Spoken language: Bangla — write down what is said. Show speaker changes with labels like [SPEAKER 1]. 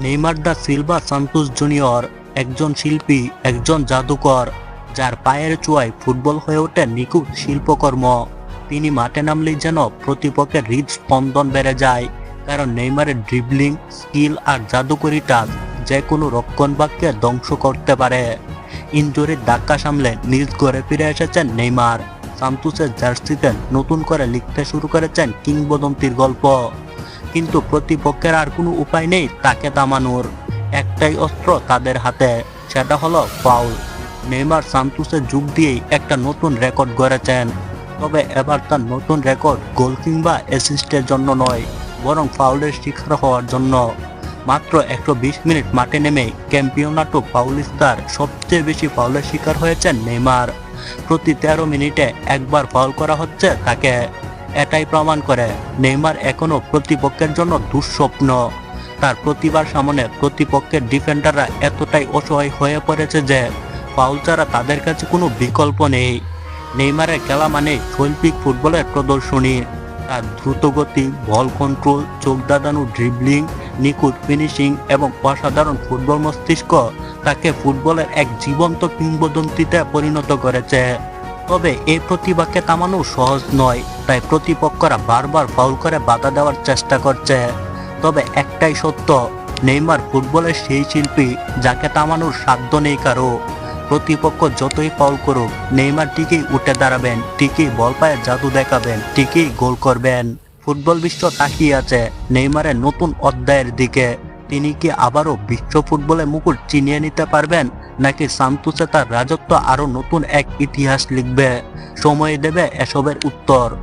[SPEAKER 1] Neymar da Silva Santos Junior, একজন শিল্পী, একজন জাদুকর, যার পায়ের চুয়ায় ফুটবল হয়ে ওঠে নিখুঁত শিল্পকর্ম। তিনি মাঠে নামলেই যেন প্রতিপক্ষের হৃদ স্পন্দন বেড়ে যায়, কারণ নেইমারের ড্রিবলিং স্কিল আর জাদুকরি টাচ যে কোনো রক্ষণভাগকে ধ্বংস করতে পারে। ইঞ্জুরির ধাক্কা সামলে নিজ ঘরে ফিরে এসেছেন নেইমার। সান্তোসের জার্সিতে নতুন করে লিখতে শুরু করেছেন কিংবদন্তির গল্প। কিন্তু প্রতিপক্ষের আর কোনো উপায় নেই তাকে দামানোর একটাই অস্ত্র তাদের হাতে, সেটা হলো ফাউল। নেইমার সান্তোসে যুগ দিয়েই একটা নতুন রেকর্ড গড়েছেন। তবে এবার তার নতুন রেকর্ড গোল কিংবা অ্যাসিস্টের জন্য নয়, বরং ফাউলের শিকার হওয়ার জন্য। মাত্র একশো বিশ মিনিট মাঠে নেমে ক্যাম্পিয়নাটো পাউলিস্তার সবচেয়ে বেশি ফাউলের শিকার হয়েছেন নেইমার। প্রতি তেরো মিনিটে একবার ফাউল করা হচ্ছে তাকে। এটাই প্রমাণ করে নেইমার এখনও প্রতিপক্ষের জন্য দুঃস্বপ্ন। তার প্রতিবার সামনে প্রতিপক্ষের ডিফেন্ডাররা এতটাই অসহায় হয়ে পড়েছে যে ফাউল ছাড়া তাদের কাছে কোনো বিকল্প নেই। নেইমারের খেলা মানে শৈল্পিক ফুটবলের প্রদর্শনী। তার দ্রুতগতি, বল কন্ট্রোল চোখ দাদানো ড্রিবলিং নিখুঁত ফিনিশিং এবং অসাধারণ ফুটবল মস্তিষ্ক তাকে ফুটবলের এক জীবন্ত কিংবদন্তিতে পরিণত করেছে। তবে এই প্রতিভাকে থামানো সহজ নয়, তাই প্রতিপক্ষরা বারবার ফাউল করে বাধা দেওয়ার চেষ্টা করছে। তবে একটাই সত্য, নেইমার ফুটবলের সেই শিল্পী যাকে থামানোর সাধ্য নেই কারও। প্রতিপক্ষ যতই ফাউল করুক, নেইমার ঠিকই উঠে দাঁড়াবেন, ঠিকই বল পায়ে জাদু দেখাবেন, ঠিকই গোল করবেন। ফুটবল বিশ্ব তাকিয়ে আছে নেইমারের নতুন অধ্যায়ের দিকে। তিনি কি আবারও বিশ্ব ফুটবলে মুকুট চিনিয়ে নিতে পারবেন? নাকি সান্তোসে তার রাজত্ব আরও নতুন এক ইতিহাস লিখবে? সময় দেবে এসবের উত্তর।